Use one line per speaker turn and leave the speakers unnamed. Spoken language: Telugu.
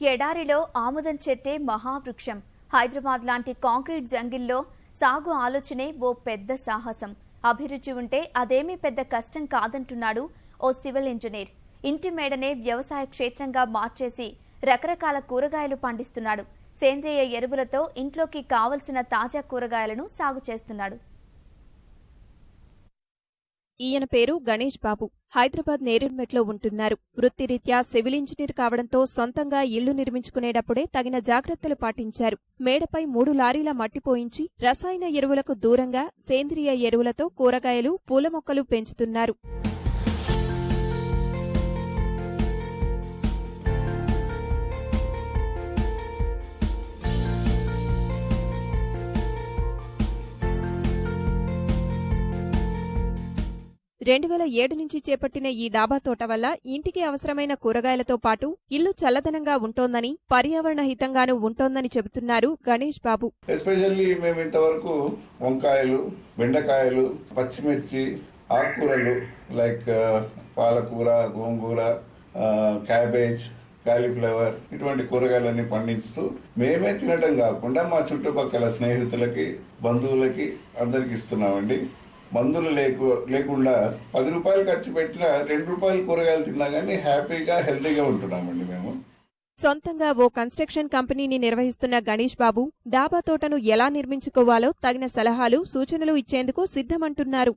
ఎడారిలో ఆముదం చెట్టే మహావృక్షం. హైదరాబాద్ లాంటి కాంక్రీట్ జంగిల్లో సాగు ఆలోచనే ఓ పెద్ద సాహసం. అభిరుచి ఉంటే అదేమీ పెద్ద కష్టం కాదంటున్నాడు ఓ సివిల్ ఇంజనీర్. ఇంటి మేడనే వ్యవసాయ క్షేత్రంగా మార్చేసి రకరకాల కూరగాయలు పండిస్తున్నాడు. సేంద్రియ ఎరువులతో ఇంట్లోకి కావలసిన తాజా కూరగాయలను సాగు చేస్తున్నాడు.
ఈయన పేరు గణేష్ బాబు. హైదరాబాద్ నేరేడ్మెట్లో ఉంటున్నారు. వృత్తిరీత్యా సివిల్ ఇంజనీర్ కావడంతో సొంతంగా ఇళ్ళు నిర్మించుకునేటప్పుడే తగిన జాగ్రత్తలు పాటించారు. మేడపై మూడు లారీల మట్టి పోయించి రసాయన ఎరువులకు దూరంగా సేంద్రియ ఎరువులతో కూరగాయలు పూల మొక్కలు పెంచుతున్నారు. రెండు వేల ఏడు నుంచి చేపట్టిన ఈ డాబా తోట వల్ల ఇంటికి అవసరమైన కూరగాయలతో పాటు ఇల్లు చల్లదనంగా ఉంటోందని పర్యావరణ హితంగానూ ఉంటోందని చెబుతున్నారు గణేష్ బాబు.
ఎస్పెషల్లీ మేము ఇంతవరకు వంకాయలు బెండకాయలు పచ్చిమిర్చి ఆకుకూరలు లైక్ పాలకూర గోంగూర క్యాబేజ్ కాలీఫ్లవర్ ఇటువంటి కూరగాయలన్నీ పండిస్తూ మేమే తినటం కాకుండా మా చుట్టుపక్కల స్నేహితులకి బంధువులకి అందరికి ఇస్తున్నామండి. మందులు లేకు లేకుండా పది రూపాయలు ఖర్చు పెట్టినా రెండు రూపాయలు కూరగాయలు తిన్నా కానీ హ్యాపీగా హెల్తీగా ఉంటున్నామండి మేము.
సొంతంగా ఓ కన్స్ట్రక్షన్ కంపెనీని నిర్వహిస్తున్న గణేష్ బాబు డాబా తోటను ఎలా నిర్మించుకోవాలో తగిన సలహాలు సూచనలు ఇచ్చేందుకు సిద్ధమంటున్నారు.